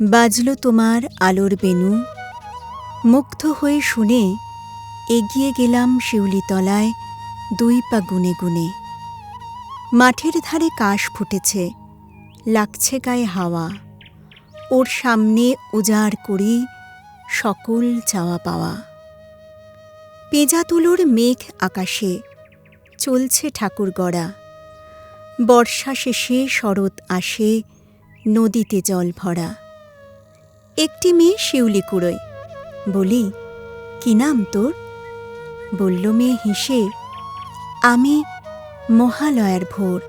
বাজল তোমার আলোর বেনু মুগ্ধ হয়ে শুনে এগিয়ে গেলাম শিউলিতলায় দুই পা গুনে গুনে। মাঠের ধারে কাশ ফুটেছে, লাগছে গায়ে হাওয়া। ওর সামনে উজাড় করি সকল চাওয়া পাওয়া। পেঁজা তুলোর মেঘ আকাশে, চলছে ঠাকুর গড়া। বর্ষা শেষে শরৎ আসে, নদীতে জল ভরা। একটি মেয়ে শিউলি কুড়োয়। বলি কি নাম তোর? বলল মেয়ে হেসে আমি মহালয়ার ভোর।